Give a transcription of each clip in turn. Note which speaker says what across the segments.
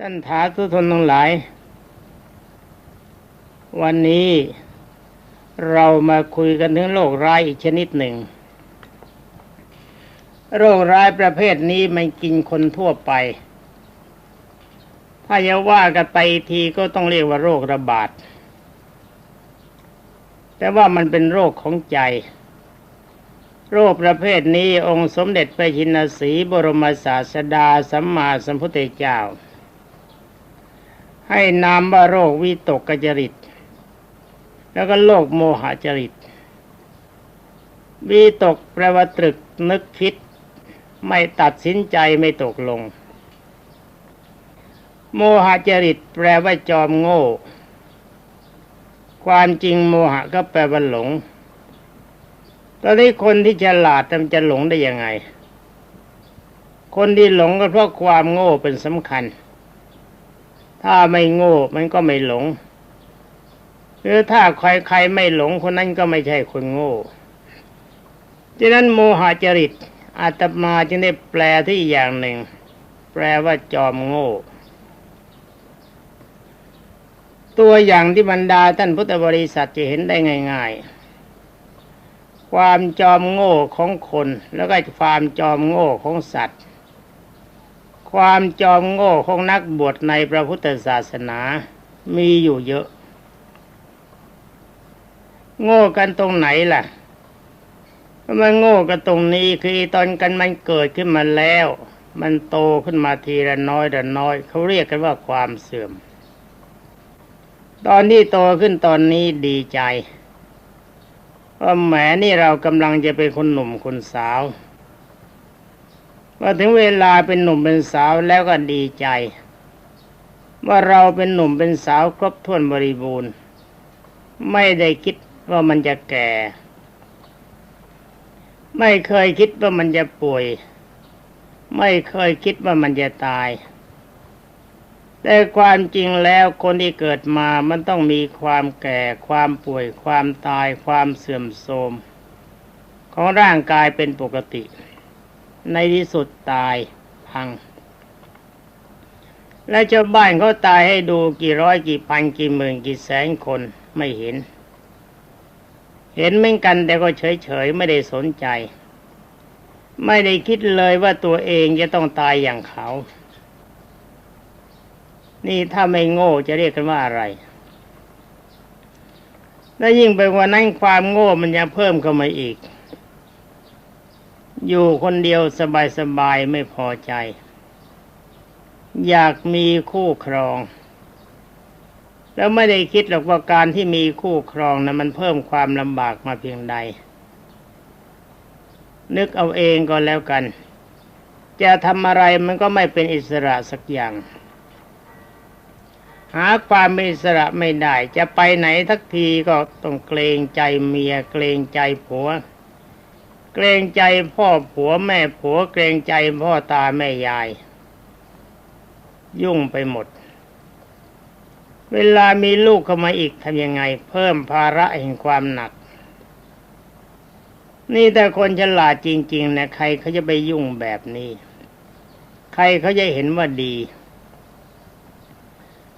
Speaker 1: ท่านถาทุทนทั้งหลาย วันนี้เรามาคุยกันถึงโรคร้ายอีกชนิดหนึ่ง โรคร้ายประเภทนี้มันกินคนทั่วไป ถ้าจะว่ากันไปทีก็ต้องเรียกว่าโรคระบาด แต่ว่ามันเป็นโรคของใจ โรคประเภทนี้องค์สมเด็จพระชินสีบรมศาสดาสัมมาสัมพุทธเจ้า ให้นามว่าโรควิตกกจริต แล้วก็โรคโมหจริต วิตกแปลว่าตรึกนึกคิด ไม่ตัดสินใจไม่ตกลง โมหจริตแปลว่าจอมโง่ ความจริงโมหะก็แปลว่าหลง ตอนนี้คนที่ฉลาดมันจะหลงได้ยังไง คนที่หลงก็เพราะความโง่เป็นสำคัญ ถ้าไม่โง่มันก็ไม่หลง หรือถ้าใครๆไม่หลงคนนั้นก็ไม่ใช่คนโง่ฉะนั้นโมหจริตอาตมาจึงได้แปลที่อย่างหนึ่ง แปลว่าจอมโง่ ตัวอย่างที่บรรดาท่านพุทธบริษัทจะเห็นได้ง่าย ๆ ความจอมโง่ของคนแล้วก็ความจอมโง่ของสัตว์ ความจอมโง่ของนักบวชในพระพุทธศาสนามีอยู่เยอะ โง่กันตรงไหนล่ะมันโง่กันตรงนี้คือตอนกันมันเกิดขึ้นมาแล้ว มันโตขึ้นมาทีละน้อยละน้อย เขาเรียกกันว่าความเสื่อม ตอนที่โตขึ้นตอนนี้ดีใจว่าแหมนี่เรากำลังจะเป็นคนหนุ่มคนสาว พอถึงเวลาเป็นหนุ่มเป็นสาวแล้วก็ดีใจ ว่าเราเป็นหนุ่มเป็นสาวครบถ้วนบริบูรณ์ ไม่ได้คิดว่ามันจะแก่ ไม่เคยคิดว่ามันจะป่วย ไม่เคยคิดว่ามันจะตาย แต่ความจริงแล้วคนที่เกิดมามันต้องมีความแก่ ความป่วย ความตาย ความเสื่อมโทรมของร่างกายเป็นปกติ ในที่สุดตายพัง และเจ้าบ้านเขาตายให้ดูกี่ร้อยกี่พันกี่หมื่นกี่แสนคนไม่เห็น เห็นเหมือนกันแต่ก็เฉยๆ ไม่ได้สนใจ ไม่ได้คิดเลยว่าตัวเองจะต้องตายอย่างเขา นี่ถ้าไม่โง่จะเรียกกันว่าอะไรและยิ่งไปกว่านั้นความโง่มันยังเพิ่มเข้ามาอีก อยู่คนเดียวสบายๆไม่พอใจ อยากมีคู่ครอง แล้วไม่ได้คิดหรอกว่าการที่มีคู่ครองนะมันเพิ่มความลำบากมาเพียงใด นึกเอาเองก็แล้วกัน จะทำอะไรมันก็ไม่เป็นอิสระสักอย่างหาความเป็นอิสระไม่ได้ จะไปไหนทักทีก็ต้องเกรงใจเมียเกรงใจผัว เกรงใจพ่อผัวแม่ผัวเกรงใจพ่อตาแม่ยาย ยุ่งไปหมด เวลามีลูกเข้ามาอีกทำยังไง เพิ่มภาระแห่งความหนัก นี่แต่คนฉลาดจริง ๆ นะใครเขาจะไปยุ่งแบบนี้ ใครเขาจะเห็นว่าดี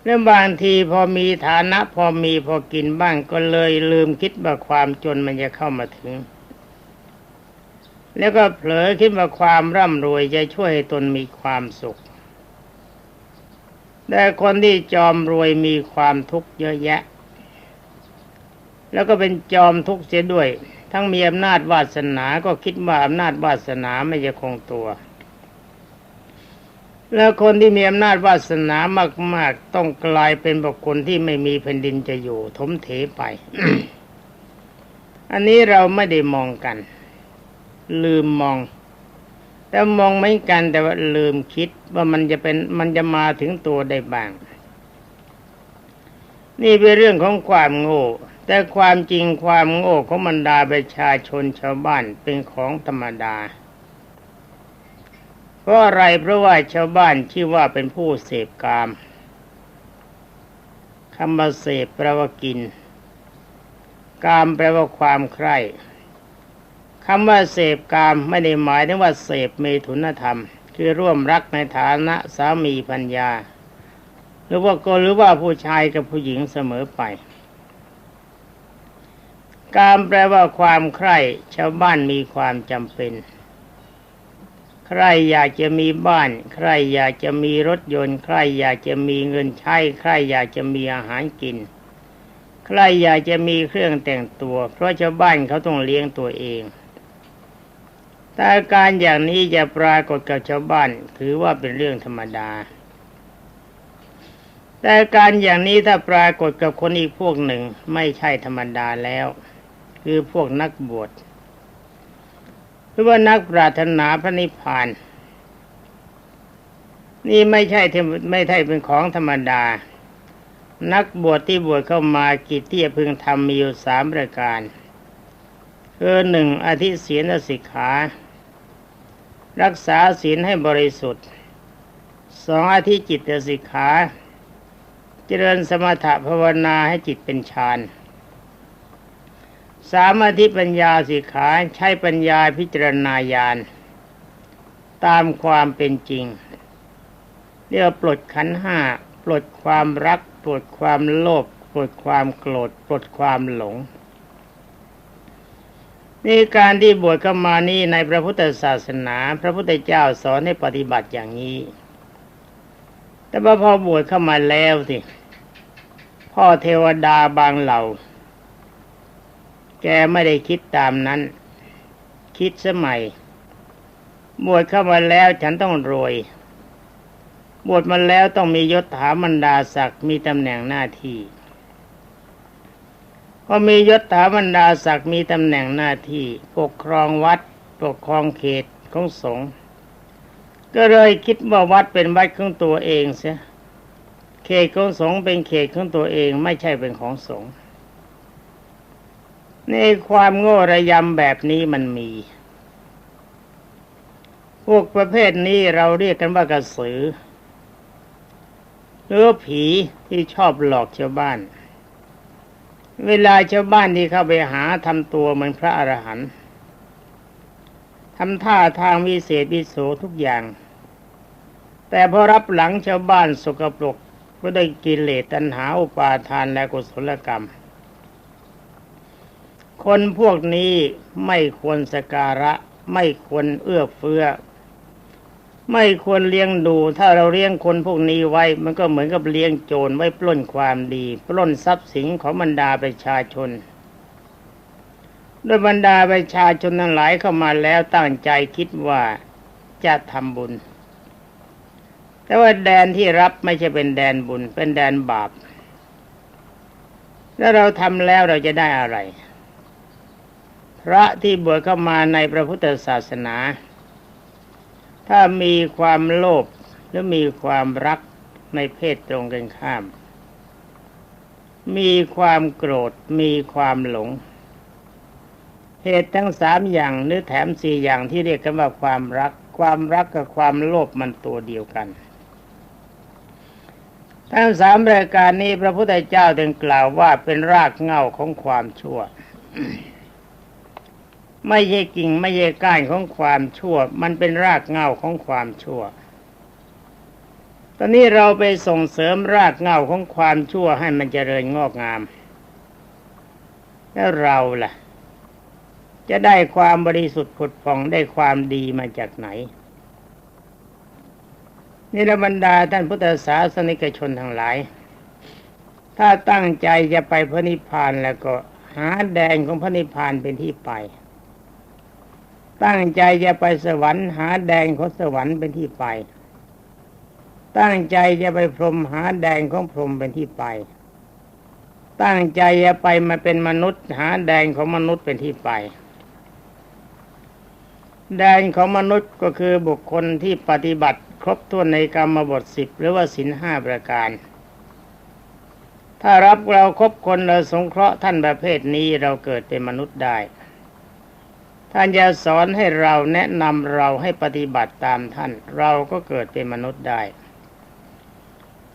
Speaker 1: แล้วบางทีพอมีฐานะพอมีพอกินบ้างก็เลยลืมคิดว่าความจนมันจะเข้ามาถึง แล้วก็เผลอคิดว่าความร่ำรวยจะช่วยให้ตนมีความสุข แต่คนที่จอมรวยมีความทุกข์เยอะแยะ แล้วก็เป็นจอมทุกข์เสียด้วย ทั้งมีอำนาจวาสนาก็คิดว่าอำนาจวาสนาไม่จะคงตัว แล้วคนที่มีอำนาจวาสนามาก ๆ ต้องกลายเป็นบุคคลที่ไม่มีแผ่นดินจะอยู่ ถมเถไป อันนี้เราไม่ได้มองกัน ลืมมอง แต่มองไม่กันแต่ว่าลืมคิดว่ามันจะเป็นมันจะมาถึงตัวได้บ้าง นี่เป็นเรื่องของความโง่ แต่ความจริงความโง่ของบรรดาประชาชนชาวบ้านเป็นของธรรมดา เพราะอะไรเพราะว่าชาวบ้านชื่อว่าเป็นผู้เสพกามคำว่าเสพแปลว่ากิน กามแปลว่าความใคร่ คำว่าเสพกามไม่ได้หมายถึงว่าเสพเมถุนธรรม คือร่วมรักในฐานะสามีพัญญา หรือว่าก็หรือว่าผู้ชายกับผู้หญิงเสมอไป การแปลว่าความใคร่ชาวบ้านมีความจำเป็น ใครอยากจะมีบ้าน ใครอยากจะมีรถยนต์ ใครอยากจะมีเงินใช้ ใครอยากจะมีอาหารกิน ใครอยากจะมีเครื่องแต่งตัว เพราะชาวบ้านเขาต้องเลี้ยงตัวเอง แต่อาการอย่างนี้จะปรากฏกับชาวบ้าน ถือว่าเป็นเรื่องธรรมดา แต่การอย่างนี้ถ้าปรากฏกับคนอีกพวกหนึ่งไม่ใช่ธรรมดาแล้ว คือพวกนักบวชหรือว่านักปรารถนาพระนิพพาน นี่ไม่ใช่ไม่ใช่เป็นของธรรมดา นักบวชที่บวชเข้ามากิจที่พึงทำมีอยู่สามประการคือหนึ่งอธิศีลสิกขา รักษาศีลให้บริสุทธิ์สองอาทิจิตสิกขาเจริญสมถะภาวนาให้จิตเป็นฌานสามอาทิปัญญาสิกขาใช้ปัญญาพิจารณาญาณตามความเป็นจริง เรียกปลดขันห้า ปลดความรัก ปลดความโลภปลดความโกรธ ปลดความหลง นี่การที่บวชเข้ามานี่ในพระพุทธศาสนา พระพุทธเจ้าสอนให้ปฏิบัติอย่างนี้ แต่ว่าพอบวชเข้ามาแล้วสิพ่อเทวดาบางเหล่า แกไม่ได้คิดตามนั้น คิดสมัย บวชเข้ามาแล้วฉันต้องรวย บวชมาแล้วต้องมียศถาบรรดาศักดิ์มีตำแหน่งหน้าที่ พอมียศถาบรรดาศักดิ์มีตำแหน่งหน้าที่ปกครองวัด ปกครองเขตของสงฆ์ก็เลยคิดว่าวัดเป็นวัดของตัวเองเสียเขตของสงฆ์เป็นเขตของตัวเองไม่ใช่เป็นของสงฆ์ในความโง่ระยำแบบนี้มันมี พวกประเภทนี้เราเรียกกันว่ากระสือหรือผีที่ชอบหลอกชาวบ้าน เวลาชาวบ้านที่เข้าไปหาทำตัวเหมือนพระอรหันต์ทำท่าทางวิเศษวิโสทุกอย่าง แต่พอรับหลังชาวบ้านสกปรกก็ได้กิเลสตัณหาอุปาทานและกุศลกรรม คนพวกนี้ไม่ควรสการะ ไม่ควรเอื้อเฟื้อ ไม่ควรเลี้ยงดู ถ้าเราเลี้ยงคนพวกนี้ไว้ มันก็เหมือนกับเลี้ยงโจรไว้ปล้นความดี ปล้นทรัพย์สินของบรรดาประชาชนโดยบรรดาประชาชนนั้นหลายเข้ามาแล้วตั้งใจคิดว่าจะทำบุญ แต่ว่าแดนที่รับไม่ใช่เป็นแดนบุญ เป็นแดนบาป แล้วเราทำแล้วเราจะได้อะไร พระที่บวชเข้ามาในพระพุทธศาสนา ถ้ามีความโลภหรือมีความรักในเพศตรงกันข้าม มีความโกรธ มีความหลง เหตุทั้งสามอย่างหรือแถมสี่อย่างที่เรียกกันว่าความรัก ความรักกับความโลภมันตัวเดียวกัน ทั้งสามรายการนี้พระพุทธเจ้าถึงกล่าวว่าเป็นรากเหง้าของความชั่ว ไม่ใช่กิ่งไม่ใช่ก้านของความชั่ว มันเป็นรากเหง้าของความชั่ว ตอนนี้เราไปส่งเสริมรากเหง้าของความชั่วให้มันเจริญงอกงาม แล้วเราล่ะ จะได้ความบริสุทธิ์ผุดผ่องได้ความดีมาจากไหนนี่ละบรรดาท่านพุทธศาสนิกชนทั้งหลาย ถ้าตั้งใจจะไปพระนิพพานแล้วก็หาแดงของพระนิพพานเป็นที่ไป ตั้งใจจะไปสวรรค์หาแดงของสวรรค์เป็นที่ไป ตั้งใจจะไปพรหมหาแดงของพรหมเป็นที่ไป ตั้งใจจะไปมาเป็นมนุษย์ หาแดงของมนุษย์เป็นที่ไป แดนของมนุษย์ก็คือบุคคลที่ปฏิบัติครบถ้วนในกรรมบทสิบหรือว่าสินห้าประการ ถ้ารับเราครบคนเราสงเคราะห์ท่านประเภทนี้เราเกิดเป็นมนุษย์ได้ ท่านจะสอนให้เราแนะนำเราให้ปฏิบัติตามท่าน เราก็เกิดเป็นมนุษย์ได้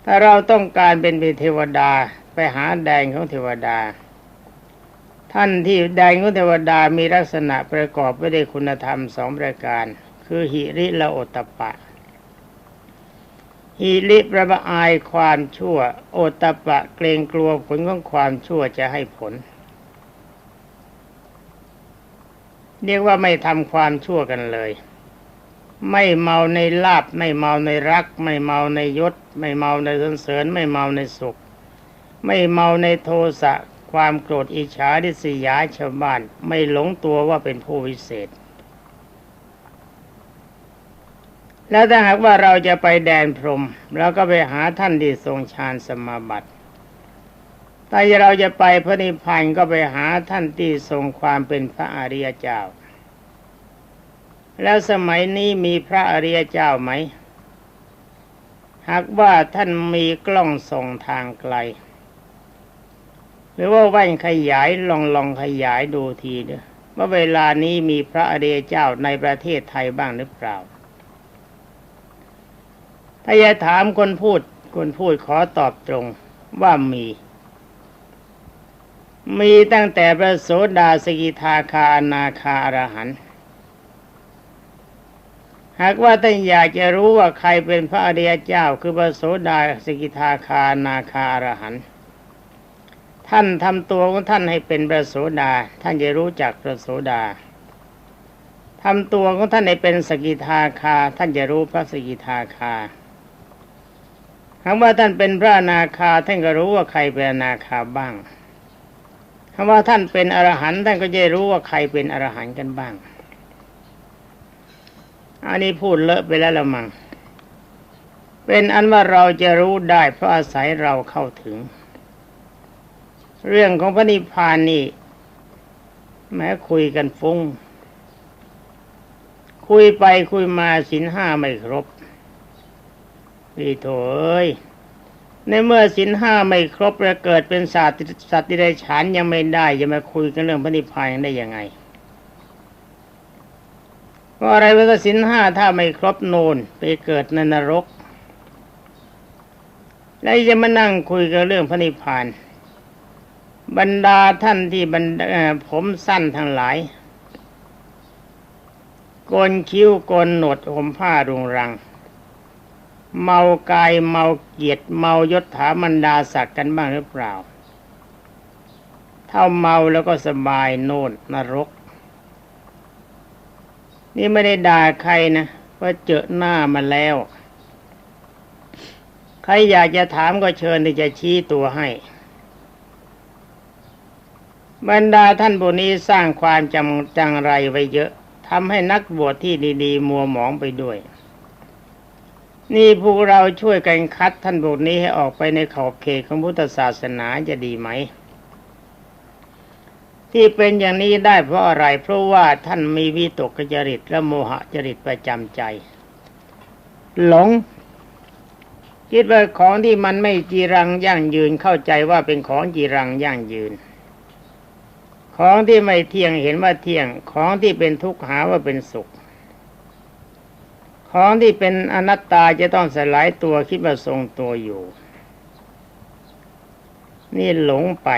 Speaker 1: ถ้าเราต้องการเป็นเทวดาไปหาแดงของเทวดา ท่านที่แดงของเทวดามีลักษณะประกอบไปด้วยคุณธรรมสองประการ คือหิริและโอตปะฮิริประบอายความชั่ว โอตปะเกรงกลัวผลของความชั่วจะให้ผล เรียกว่าไม่ทำความชั่วกันเลย ไม่เมาในลาบ ไม่เมาในรัก ไม่เมาในยศ ไม่เมาในสนเสริญ ไม่เมาในสุข ไม่เมาในโทสะความโกรธอิจฉาดิษยาชาวบ้าน ไม่หลงตัวว่าเป็นผู้วิเศษ แล้วถ้าหากว่าเราจะไปแดนพรหมเราก็ไปหาท่านที่ทรงฌานสมาบัติ ถ้าเราจะไปพระนิพพานก็ไปหาท่านที่ทรงความเป็นพระอริยเจ้า แล้วสมัยนี้มีพระอริยเจ้าไหม หากว่าท่านมีกล้องส่งทางไกล หรือว่าแว่นขยายลองลองขยายดูทีเด้อว่าเวลานี้มีพระอริยเจ้าในประเทศไทยบ้างหรือเปล่า ถ้าจะถามคนพูดคนพูดขอตอบตรงว่ามี มีตั้งแต่พระโสดาสกิทาคานาคาอรหันต์หากว่าท่านอยากจะรู้ว่าใครเป็นพระอริยเจ้า คือพระโสดาสกิทาคานาคาอรหันต์ท่านทำตัวของท่านให้เป็นพระโสดา ท่านจะรู้จักพระโสดาทำตัวของท่านให้เป็นสกิทาคา ท่านจะรู้พระสกิทาคาคำว่าท่านเป็นพระนาคาท่านก็รู้ว่าใครเป็นนาคาบ้าง คำว่าท่านเป็นอรหันต์ท่านก็จะรู้ว่าใครเป็นอรหันต์กันบ้าง อันนี้พูดเลอะไปแล้วละมัง เป็นอันว่าเราจะรู้ได้เพราะอาศัยเราเข้าถึง เรื่องของพระนิพพานนี่แม้คุยกันฟุง้ง คุยไปคุยมาสินห้าไม่ครบพี่โถอ้ย ในเมื่อสินห้าไม่ครบแล้วเกิดเป็นสัตว์สัตว์ที่ได้ฉานยังไม่ได้จะมาคุยกันเรื่องพระนิพพานได้ยังไงเพราะอะไรว่าสินห้าถ้าไม่ครบโนนไปเกิดในนรก แล้วจะมานั่งคุยกันเรื่องพระนิพพานบรรดาท่านที่บรรผมสั้นทั้งหลายโกนคิ้วโกนหนวดห่มผ้ารุงรัง เมากายเมาเกียรติเมายศถามันดาศักดิ์กันบ้างหรือเปล่า ถ้าเมาแล้วก็สบายโน่นนรก นี่ไม่ได้ด่าใครนะว่าเจอหน้ามาแล้ว ใครอยากจะถามก็เชิญที่จะชี้ตัวให้ บรรดาท่านบุนี้สร้างความจำจังไรไว้เยอะทำให้นักบวชที่ดี ๆ มัวหมองไปด้วย นี่พวกเราช่วยกันคัดท่านบุนี้ให้ออกไปในขอบเขตของพุทธศาสนาจะดีไหม ที่เป็นอย่างนี้ได้เพราะอะไร เพราะว่าท่านมีวิตกจริตและโมหจริตประจำใจ หลง คิดว่าของที่มันไม่จีรังยั่งยืนเข้าใจว่าเป็นของจีรังยั่งยืน ของที่ไม่เที่ยงเห็นว่าเที่ยงของที่เป็นทุกข์หาว่าเป็นสุข ของที่เป็นอนัตตาจะต้องสลายตัวคิดว่าทรงตัวอยู่ นี่หลงไป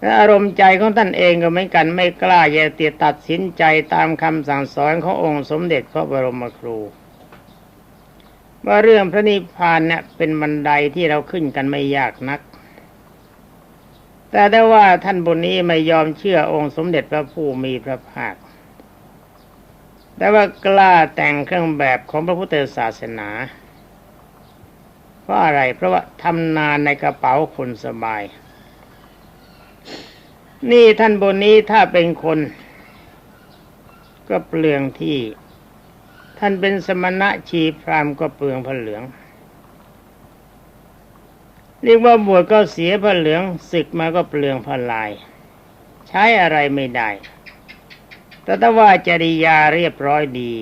Speaker 1: และอารมณ์ใจของท่านเองก็เหมือนกันไม่กล้าจะติดตัดสินใจตามคำสั่งสอนขององค์สมเด็จพระบรมครู ว่าเรื่องพระนิพพานเนี่ยเป็นบันไดที่เราขึ้นกันไม่ยากนัก แต่ได้ว่าท่านบุญนี้ไม่ยอมเชื่อองค์สมเด็จพระผู้มีพระภาค แต่ว่ากล้าแต่งเครื่องแบบของพระพุทธศาสนาเพราะอะไรเพราะว่าทำนานในกระเป๋าคนสบาย นี่ท่านบนนี้ถ้าเป็นคน ก็เปลืองที่ ท่านเป็นสมณะชีพรามก็เปลืองผ้าเหลือง เรียกว่าบวชก็เสียผ้าเหลืองศึกมาก็เปลืองผ้าลาย ใช้อะไรไม่ได้ แต่ถ้าว่าจริยาเรียบร้อยดี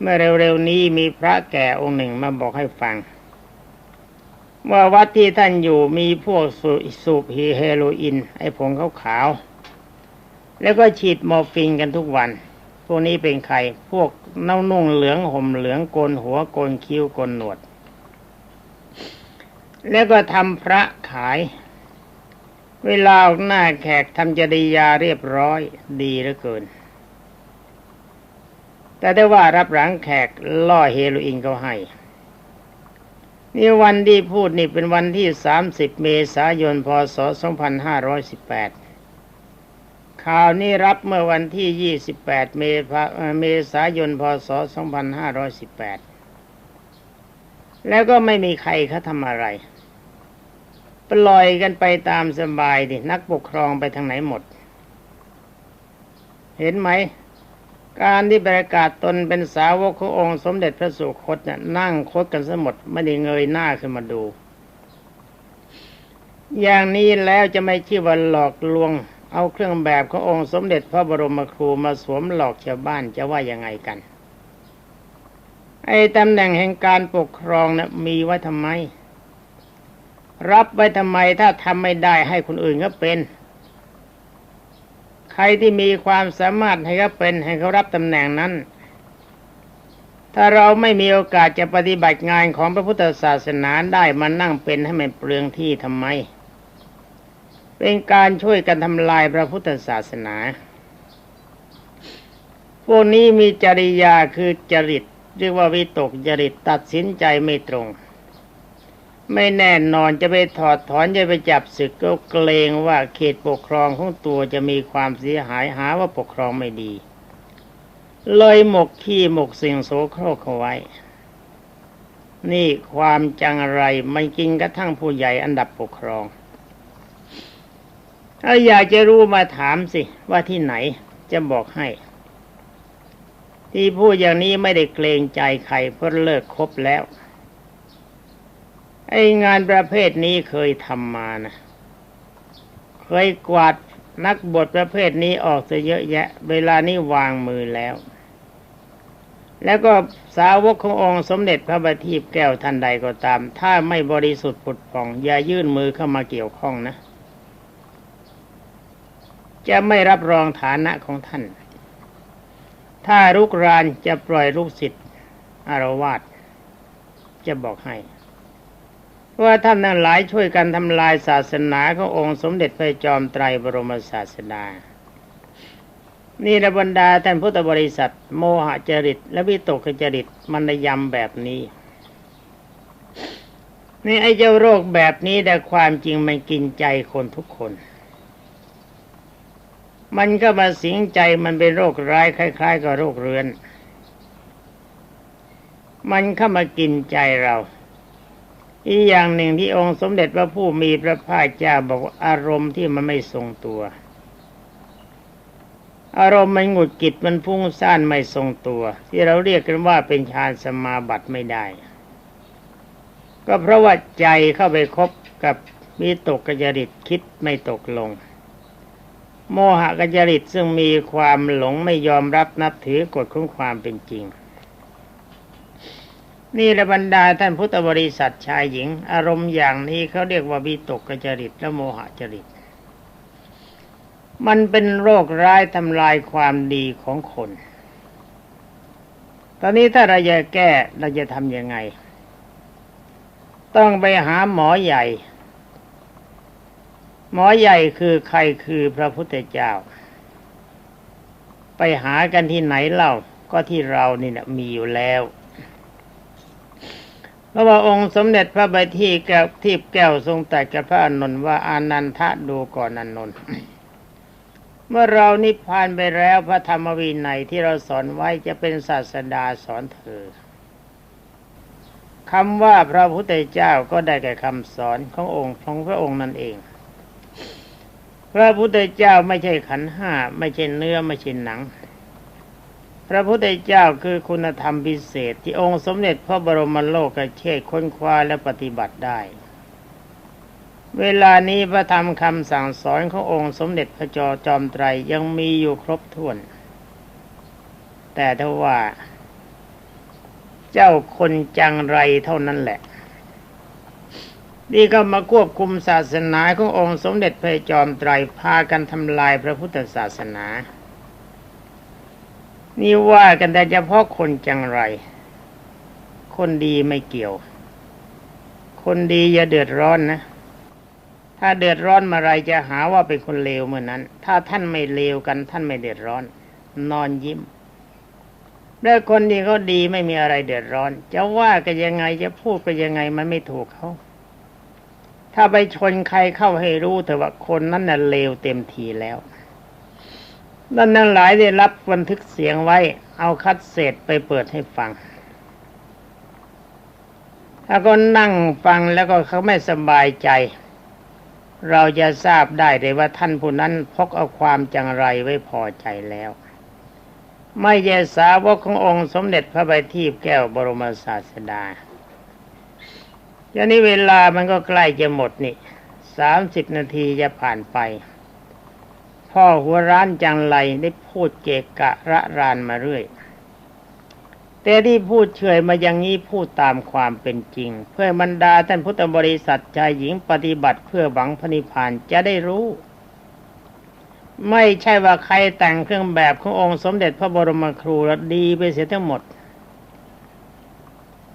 Speaker 1: เมื่อเร็วๆนี้มีพระแก่องค์หนึ่งมาบอกให้ฟัง ว่าวัดที่ท่านอยู่มีพวกสูสูบฮีเฮโรอีนไอ้ผงขาวๆแล้วก็ฉีดมอร์ฟินกันทุกวัน พวกนี้เป็นใคร พวกเน่านุ่งเหลืองห่มเหลืองโกนหัวโกนคิ้วโกนหนวด แล้วก็ทำพระขาย เวลาออกหน้าแขกทำจริยาเรียบร้อยดีเหลือเกิน แต่ได้ว่ารับหลังแขกล่อเฮโรอีนเขาให้ นี่วันที่พูดนี่เป็นวันที่ 30 เมษายน พศ 2518 ข่าวนี้รับเมื่อวันที่ 28 เมษาเอ่อเมษายน พศ 2518 แล้วก็ไม่มีใครเขาทำอะไร ปล่อยกันไปตามสบายดินักปกครองไปทางไหนหมด เห็นไหม การที่ประกาศตนเป็นสาวกขององค์ สมเด็จพระสุคตน่ะนั่งคดกันซะหมดไม่ได้เงยหน้าขึ้นมาดู อย่างนี้แล้วจะไม่ชื่อว่าหลอกลวง เอาเครื่องแบบขององค์สมเด็จพระบรมครูมาสวมหลอกชาวบ้านจะว่ายังไงกันไอ้ตำแหน่งแห่งการปกครองนะ่ะมีไว้ทำไม รับไว้ทำไมถ้าทำไม่ได้ให้คนอื่นก็เป็น ใครที่มีความสามารถให้เขาเป็นให้เขารับตำแหน่งนั้น ถ้าเราไม่มีโอกาสจะปฏิบัติงานของพระพุทธศาสนาได้มานั่งเป็นให้มันเปลืองที่ทำไม เป็นการช่วยกันทำลายพระพุทธศาสนา พวกนี้มีจริยาคือจริตเรียกว่าวิตกจริตตัดสินใจไม่ตรง ไม่แน่นอนจะไปถอดถอนจะไปจับศึกก็เกรงว่าเขตปกครองของตัวจะมีความเสียหายหาว่าปกครองไม่ดี เลยหมกขี้หมกสิ่งโสโครกเอาไว้ นี่ความจังไรไม่กินกระทั่งผู้ใหญ่อันดับปกครองถ้าอยากจะรู้มาถามสิว่าที่ไหนจะบอกให้ ที่พูดอย่างนี้ไม่ได้เกรงใจใครเพราะเลิกคบแล้ว ไองานประเภทนี้เคยทำมานะ เคยกวาดนักบทประเภทนี้ออกซะเยอะแยะ เวลานี้วางมือแล้ว แล้วก็สาวกขององค์สมเด็จพระบัณฑิตแก้วทันใดก็ตาม ถ้าไม่บริสุทธิ์ผุดผ่อง อย่ายื่นมือเข้ามาเกี่ยวข้องนะ จะไม่รับรองฐานะของท่าน ถ้ารุกรานจะปล่อยลูกศิษย์อารวาสจะบอกให้ ว่าท่านทั้งหลายช่วยกันทำลายศาสนาขององค์สมเด็จพระจอมไตรบรมศาสดา นี่ระบรรดาท่านพุทธบริษัท โมหจริต และวิตกจริตมันได้ยำแบบนี้ นี่ไอ้เจ้าโรคแบบนี้แต่ความจริงมันกินใจคนทุกคน มันก็มาสิงใจมันเป็นโรคร้ายคล้าย ๆ กับโรคเรื้อน มันเข้ามากินใจเรา อีกอย่างหนึ่งที่องค์สมเด็จพระผู้มีพระภาคเจ้าบอกว่าอารมณ์ที่มันไม่ทรงตัว อารมณ์มันหงุดกิดมันพุ่งซ่านไม่ทรงตัว ที่เราเรียกกันว่าเป็นฌานสมาบัติไม่ได้ ก็เพราะว่าใจเข้าไปคบกับมีตกกจริตคิดไม่ตกลง โมหะกจริตซึ่งมีความหลงไม่ยอมรับนับถือกฎของความเป็นจริง นี่ระบรรดาท่านพุทธบริษัทชายหญิง อารมณ์อย่างนี้เขาเรียกว่าวิตกกจริตและโมหะจริต มันเป็นโรคร้ายทำลายความดีของคน ตอนนี้ถ้าเราจะแก้เราจะทำยังไง ต้องไปหาหมอใหญ่ หมอใหญ่คือใครคือพระพุทธเจ้า ไปหากันที่ไหนเล่าก็ที่เรานี่นะมีอยู่แล้ว ราะว่าองค์สมเด็จพระบัณฑิตแก้วทิพย์แก้วทรงตรัสกับพระอานนท์ว่าอานันทะดูก่อนอานนท์เมื่อเรานิพพานไปแล้วพระธรรมวินัยที่เราสอนไว้จะเป็นศาสดาสอนเธอคำว่าพระพุทธเจ้าก็ได้แก่คำสอนขององค์ของพระองค์นั่นเอง พระพุทธเจ้าไม่ใช่ขันห้าไม่ใช่เนื้อไม่ใช่หนัง พระพุทธเจ้าคือคุณธรรมพิเศษที่องค์สมเด็จพระบรมโลกเชษค้นคว้าและปฏิบัติได้ เวลานี้พระธรรมคำสั่งสอนขององค์สมเด็จพระจอจอมไตรยังมีอยู่ครบถ้วน แต่ถ้าว่า เจ้าคนจังไรเท่านั้นแหละนี่ก็มาควบคุมศาสนาขององค์สมเด็จพระจอมไตรพากันทำลายพระพุทธศาสนา นี่ว่ากันแต่เฉพาะคนจังไร คนดีไม่เกี่ยว คนดีอย่าเดือดร้อนนะ ถ้าเดือดร้อนมาไรจะหาว่าเป็นคนเลวเมื่อนนั้น ถ้าท่านไม่เลวกัน ท่านไม่เดือดร้อน นอนยิ้มแล้วคนที่เขาดีไม่มีอะไรเดือดร้อน จะว่ากันยังไงจะพูดกันยังไงมันไม่ถูกเขา ถ้าไปชนใครเข้าให้รู้แต่ว่าคนนั้นน่ะเลวเต็มทีแล้ว นั่นทั้งหลายได้รับบันทึกเสียงไว้ เอาคัดเศษไปเปิดให้ฟังถ้าก็นั่งฟังแล้วก็เขาไม่สบายใจ เราจะทราบได้เลยว่าท่านผู้นั้นพกเอาความจังไรไว้พอใจแล้ว ไม่ใช่สาวกขององค์สมเด็จพระบัณฑิตแก้วบรมศาสดาทีนี้เวลามันก็ใกล้จะหมดนี่สามสิบนาทีจะผ่านไป พ่อหัวร้านจังไรได้พูดเกะกะระรานมาเรื่อย แต่ที่พูดเฉยมาอย่างนี้พูดตามความเป็นจริง เพื่อบรรดาท่านพุทธบริษัทชายหญิงปฏิบัติเพื่อหวังพระนิพพานจะได้รู้ ไม่ใช่ว่าใครแต่งเครื่องแบบขององค์สมเด็จพระบรมครูแล้วดีไปเสียทั้งหมด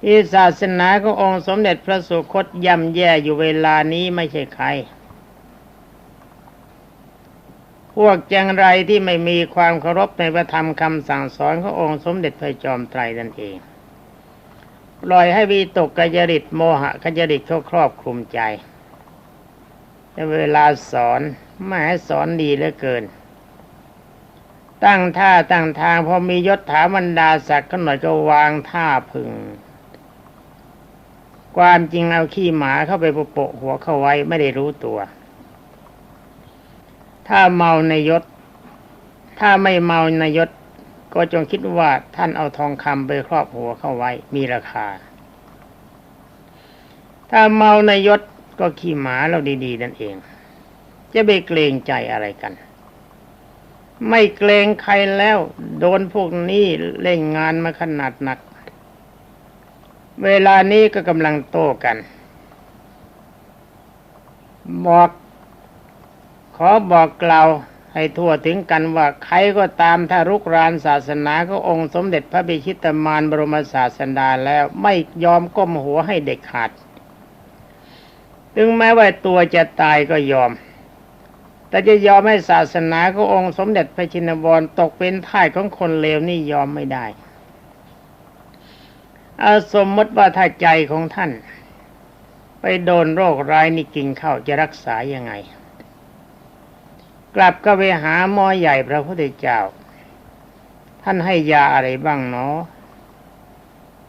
Speaker 1: ที่ศาสนาขององค์สมเด็จพระสุคตย่ำแย่อยู่เวลานี้ไม่ใช่ใคร พวกจังไรที่ไม่มีความเคารพในพระธรรมคำสั่งสอนขององค์สมเด็จพระจอมไตรนั่นเอง ปล่อยให้วีตกกจริตโมหะกจริตเขาครอบคลุมใจในเวลาสอนไม่ให้สอนดีเหลือเกิน ตั้งท่าตั้งทางพอมียศถาบรรดาศักดิ์ก็หน่อยก็วางท่าพึง ความจริงเอาขี้หมาเข้าไปโปะหัวเข้าไว้ไม่ได้รู้ตัว ถ้าเมาในยศ ถ้าไม่เมาในยศ ก็จงคิดว่าท่านเอาทองคำไปครอบหัวเข้าไว้มีราคา ถ้าเมาในยศก็ขี้หมาเราดีๆนั่นเอง จะไปเกรงใจอะไรกัน ไม่เกรงใครแล้ว โดนพวกนี้เล่นงานมาขนาดหนัก เวลานี้ก็กำลังโต้กันบอก ขอบอกกล่าวให้ทั่วถึงกันว่าใครก็ตามถ้ารุกรานศาสนาขององค์สมเด็จพระบิชิตมารบรมศาสดาแล้วไม่ยอมก้มหัวให้เด็กขาด ถึงแม้ว่าตัวจะตายก็ยอม แต่จะยอมให้ศาสนาขององค์สมเด็จพระชินวรตกเป็นท่ายของคนเลวนี่ยอมไม่ได้อาสมมติว่าถ้าใจของท่าน ไปโดนโรคร้ายนี่กินเข้าจะรักษายังไง กลับก็ไปหาหมอใหญ่พระพุทธเจ้า ท่านให้ยาอะไรบ้างเนาะ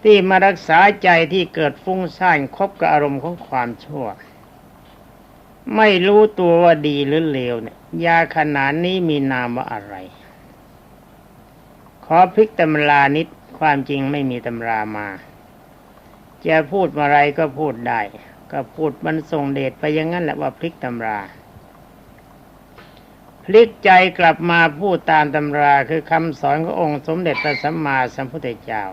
Speaker 1: ที่มารักษาใจที่เกิดฟุ้งซ่านคบกับอารมณ์ของความชั่ว ไม่รู้ตัวว่าดีหรือเลวเนี่ย ยาขนาดนี้มีนามว่าอะไร ขอพลิกตำรานิดความจริงไม่มีตำรามา จะพูดอะไรก็พูดได้ ก็พูดมันส่งเดชไปอย่างนั้นแหละว่าพลิกตำรา พลิกใจกลับมาพูดตามตำราคือคำสอนขององค์สมเด็จพระสัมมาสัมพุทธเจ้า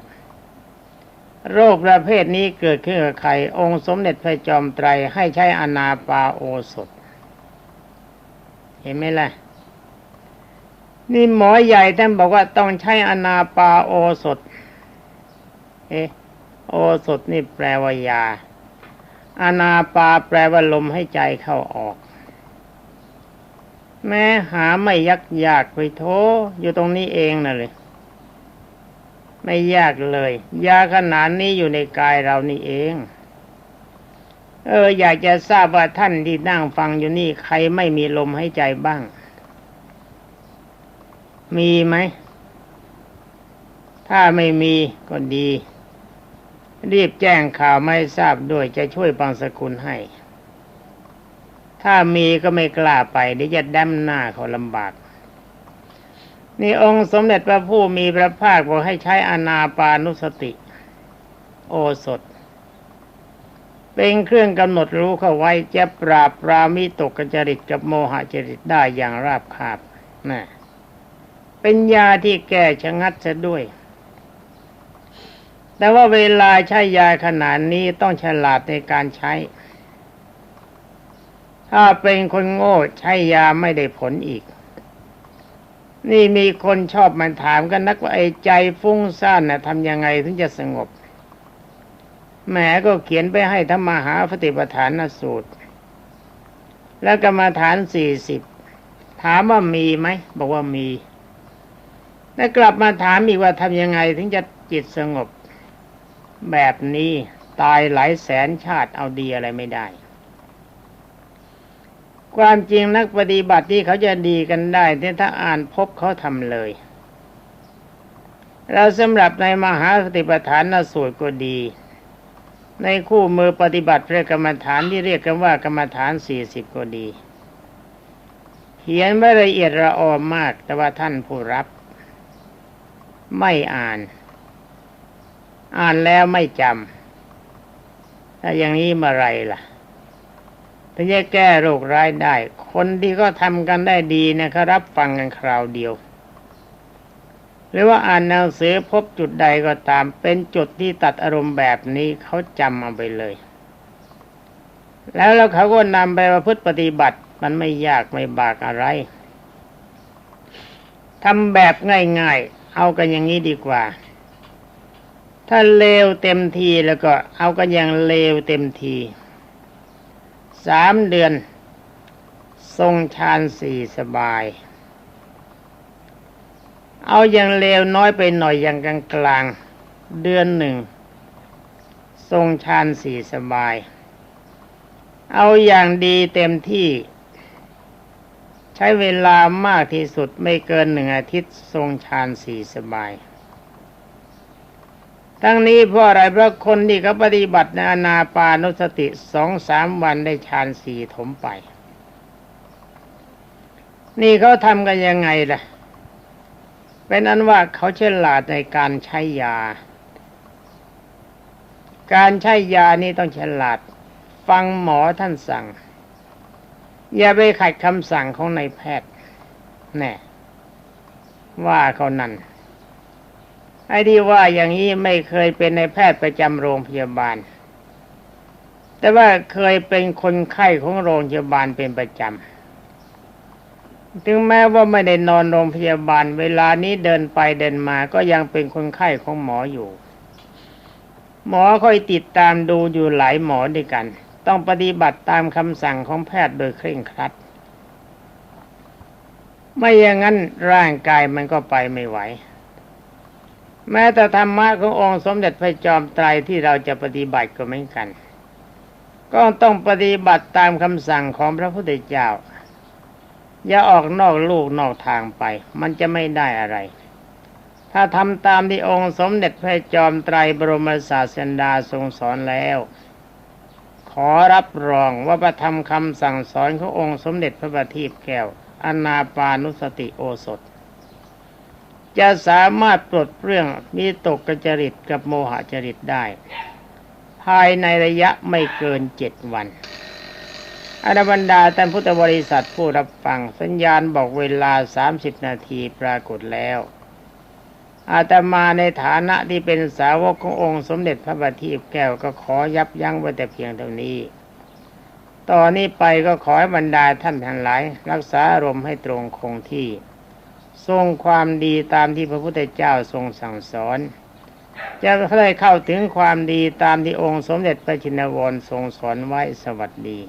Speaker 1: โรคประเภทนี้เกิดขึ้นกับใคร องค์สมเด็จพระจอมไตรให้ใช้อนาปาโอสถ เห็นไหมล่ะ นี่หมอใหญ่ท่านบอกว่าต้องใช้อนาปาโอสถ เอโอสถนี่แปลว่ายา อนาปาแปลว่าลมให้ใจเข้าออก แม้หาไม่ยักยากไปโทอยู่ตรงนี้เองน่ะเลย ไม่ยากเลย ยาขนาดนี้อยู่ในกายเรานี่เอง เออ อยากจะทราบว่าท่านที่นั่งฟังอยู่นี่ใครไม่มีลมให้ใจบ้าง มีไหม ถ้าไม่มีก็ดี รีบแจ้งข่าวไม่ทราบด้วยจะช่วยบังสกุลให้ ถ้ามีก็ไม่กล้าไปเดี๋ยวจะดำหน้าเขาลำบากนี่องค์สมเด็จพระผู้มีพระภาคบอกให้ใช้อนาปานุสติ โอสถ เป็นเครื่องกำหนดรู้เข้าไว้จะปราบปรามิตกจริตกับโมหจริตได้อย่างราบคาบนะเป็นยาที่แก้ชะงัดซะด้วย แต่ว่าเวลาใช้ยาขนาดนี้ต้องฉลาดในการใช้ ถ้าเป็นคนโง่ใช้ยาไม่ได้ผลอีก นี่มีคนชอบมาถามกันนักว่าไอ้ใจฟุ้งซ่านนะ่ะทำยังไงถึงจะสงบแหมก็เขียนไปให้ธรรมหาปฏิปทานสูตร แล้วกรรมาฐานสี่สิบถามว่ามีไหมบอกว่ามี แล้วกลับมาถามอีกว่าทำยังไงถึงจะจิตสงบ แบบนี้ตายหลายแสนชาติเอาดีอะไรไม่ได้ ความจริงนักปฏิบัติที่เขาจะดีกันได้ที่ถ้าอ่านพบเขาทำเลย เราสำหรับในมหาสติปัฏฐานสูตรก็ดี ในคู่มือปฏิบัติพระกรรมฐานที่เรียกกันว่ากรรมฐานสี่สิบก็ดี เขียนไม่ละเอียดระออมาก แต่ว่าท่านผู้รับ ไม่อ่าน อ่านแล้วไม่จำถ้าอย่างนี้เมื่อไรล่ะ ถึงจะแก้โรคร้ายได้ คนที่ก็ทำกันได้ดีนะครับรับฟังกันคราวเดียว หรือว่าอ่านหนังสือพบจุดใดก็ตาม เป็นจุดที่ตัดอารมณ์แบบนี้เขาจำเอาไปเลย แล้วแล้วเขาก็นำไปประพฤติปฏิบัติ มันไม่ยากไม่บากอะไรทำแบบง่ายๆ เอากันอย่างนี้ดีกว่า ถ้าเลวเต็มทีแล้วก็เอากันอย่างเลวเต็มที สามเดือน ทรงฌานสี่สบาย เอาอย่างเลวน้อยไปหน่อยอย่างกลางกลาง เดือนหนึ่ง ทรงฌานสี่สบาย เอาอย่างดีเต็มที่ ใช้เวลามากที่สุดไม่เกินหนึ่งอาทิตย์ ทรงฌานสี่สบาย ทั้งนี้เพราะอะไรเพราะคนที่เขาปฏิบัติในอนาปานุสติสองสามวันได้ฌานสี่ถมไป นี่เขาทำกันยังไงล่ะ เป็นอันว่าเขาฉลาดในการใช้ยา การใช้ยานี่ต้องฉลาด ฟังหมอท่านสั่ง อย่าไปขัดคำสั่งของนายแพทย์แน่ว่าเขานั่น ไอ้ที่ว่าอย่างนี้ไม่เคยเป็นในแพทย์ประจำโรงพยาบาล แต่ว่าเคยเป็นคนไข้ของโรงพยาบาลเป็นประจำ ถึงแม้ว่าไม่ได้นอนโรงพยาบาล เวลานี้เดินไปเดินมาก็ยังเป็นคนไข้ของหมออยู่ หมอคอยติดตามดูอยู่หลายหมอด้วยกัน ต้องปฏิบัติตามคำสั่งของแพทย์โดยเคร่งครัด ไม่อย่างนั้นร่างกายมันก็ไปไม่ไหว แม้แต่ธรรมะขององค์สมเด็จพระจอมไตรที่เราจะปฏิบัติก็เหมือนกัน ก็ต้องปฏิบัติตามคำสั่งของพระพุทธเจ้า อย่าออกนอกลูกนอกทางไป มันจะไม่ได้อะไร ถ้าทำตามที่องค์สมเด็จพระจอมไตรบรมศาสดาทรงสอนแล้ว ขอรับรองว่าประธรรมคำสั่งสอนขององค์สมเด็จพระบัณฑิตแก้วอนาปานุสติโอสถ จะสามารถปลดเปลื้องมีตกกจริตกับโมหจริตได้ ภายในระยะไม่เกินเจ็ดวันอรบรรดาท่านพุทธบริษัทผู้รับฟังสัญญาณบอกเวลาสามสิบนาทีปรากฏแล้วอาตมาในฐานะที่เป็นสาวกขององค์สมเด็จพระบัณฑิตแก้วก็ขอยับยั้งไว้แต่เพียงเท่านี้ ต่อนนี้ไปก็ขอให้บรรดาท่านทั้งหลาย รักษาอารมณ์ให้ตรงคงที่ ทรงความดีตามที่พระพุทธเจ้าทรงสั่งสอน จะได้เข้าถึงความดีตามที่องค์สมเด็จพระชินวรทรงสอนไว้สวัสดี